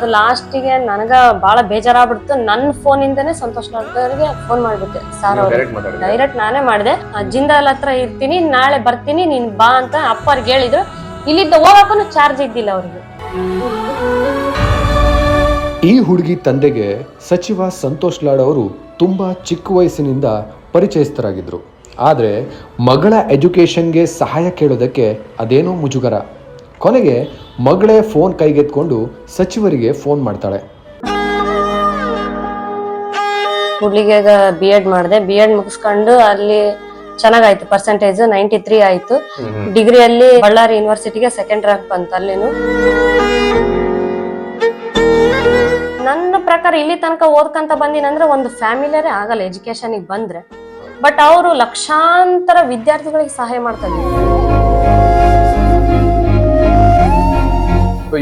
ಅದು ಲಾಸ್ಟಿಗೆ ನನಗ ಬಹಳ ಬೇಜಾರಾಗ್ಬಿಡ್ತು. ನನ್ನ ಫೋನ್ ಇಂದಾನೆ ಸಂತೋಷ್ ಅವ್ರಿಗೆ ಫೋನ್ ಮಾಡ್ಬಿಟ್ಟೆ. ಸರ್ ಅವ್ರಿಗೆ ಡೈರೆಕ್ಟ್ ನಾನೇ ಮಾಡಿದೆ. ಜಿಂದಾಲ್ ಹತ್ರ ಇರ್ತೀನಿ ನಾಳೆ ಬರ್ತೀನಿ ನೀನ್ ಬಾ ಅಂತ ಅಪ್ಪರ್ಗೆ ಹೇಳಿದ್ರು. ಇಲ್ಲಿದ್ದ ಹೋಗಕ್ಕೂ ಚಾರ್ಜ್ ಇದ್ದಿಲ್ಲ ಅವ್ರಿಗೆ. ಈ ಹುಡುಗಿ ತಂದೆಗೆ ಸಚಿವ ಸಂತೋಷ್ ಲಾಡ್ ಅವರು ತುಂಬಾ ಚಿಕ್ಕ ವಯಸ್ಸಿನಿಂದ ಪರಿಚಯಸ್ಥರಾಗಿದ್ದರು ಆದರೆ ಮಗಳ ಎಜುಕೇಷನ್ಗೆ ಸಹಾಯ ಕೇಳೋದಕ್ಕೆ ಅದೇನೋ ಮುಜುಗರ. ಕೊನೆಗೆ ಮಗಳೇ ಫೋನ್ ಕೈಗೆತ್ಕೊಂಡು ಸಚಿವರಿಗೆ ಫೋನ್ ಮಾಡ್ತಾಳೆ. ಹುಡ್ಲಿಗೆ ಬಿ ಎಡ್ ಮಾಡಿದೆ. ಬಿ ಎಡ್ ಮುಗಿಸ್ಕೊಂಡು ಅಲ್ಲಿ ಚೆನ್ನಾಗಾಯ್ತು. ಪರ್ಸೆಂಟೇಜ್ ನೈಂಟಿ ತ್ರೀ ಆಯ್ತು ಡಿಗ್ರಿಯಲ್ಲಿ ಬಳ್ಳಾರಿ ಯೂನಿವರ್ಸಿಟಿಗೆ ಸೆಕೆಂಡ್ ರ್ಯಾಂಕ್ ಬಂತು ಅಲ್ಲಿನು. ನನ್ನ ಪ್ರಕಾರ ಇಲ್ಲಿ ತನಕ ಓದ್ಕಂತ ಬಂದಿನಂದ್ರೆ ಒಂದು ಫ್ಯಾಮಿಲಿಯರೇ ಆಗಲ್ಲ. ಎಜುಕೇಶನ್ ಬಂದ್ರೆ. ಬಟ್ ಅವರು ಲಕ್ಷಾಂತರ ವಿದ್ಯಾರ್ಥಿಗಳಿಗೆ ಸಹಾಯ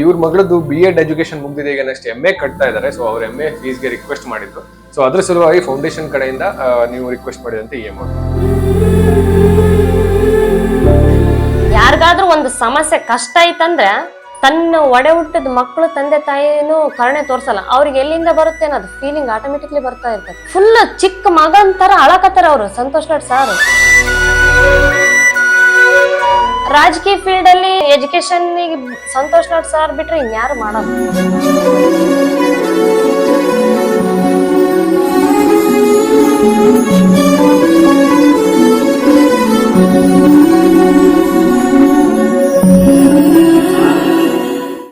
ಇವ್ರ ಮಗಳದ್ದು ಬಿ ಎಡ್ ಎಜುಕೇಶನ್ ಮುಗಿದಿದೆ, ಈಗ ನೆಕ್ಸ್ಟ್ ಎಂ ಎ ಕಟ್ತಾ ಇದ್ದಾರೆ ಸೊ ಅವ್ರ ಎಂ ಎ ಫೀಸ್ಗೆ ರಿಕ್ವೆಸ್ಟ್ ಮಾಡಿದ್ರು. ಸೊ ಅದ್ರ ಸಲುವಾಗಿ ಫೌಂಡೇಶನ್ ಕಡೆಯಿಂದ ನೀವು ರಿಕ್ವೆಸ್ಟ್ ಮಾಡಿದಂತೆ ಇ ಅಮೌಂಟ್ ಯಾರಿಗಾದ್ರೂ ಒಂದು ಸಮಸ್ಯೆ, ಕಷ್ಟ ಐತಂದ್ರೆ ತನ್ನ ಒಡೆ ಹುಟ್ಟಿದ ಮಕ್ಕಳು, ತಂದೆ, ತಾಯಿನೂ ಕರುಣೆ ತೋರ್ಸಲ್ಲ. ಅವ್ರಿಗೆ ಎಲ್ಲಿಂದ ಬರುತ್ತೆ ಅನ್ನೋದು ಫೀಲಿಂಗ್ ಆಟೋಮೆಟಿಕ್ಲಿ ಬರ್ತಾ ಇರ್ತದೆ. ಫುಲ್ ಚಿಕ್ಕ ಮಗನ್ ತರ ಅಳಕತ್ತಾರ ಅವರು, ಸಂತೋಷ್ ಲಾಡ್ ಸಾರ್. ರಾಜಕೀಯ ಫೀಲ್ಡ್ ಅಲ್ಲಿ ಎಜುಕೇಶನ್ ಸಂತೋಷ್ ನಾಟ್ ಸರ್ ಬಿಟ್ರೆ ಇನ್ಯಾರು ಮಾಡೋದು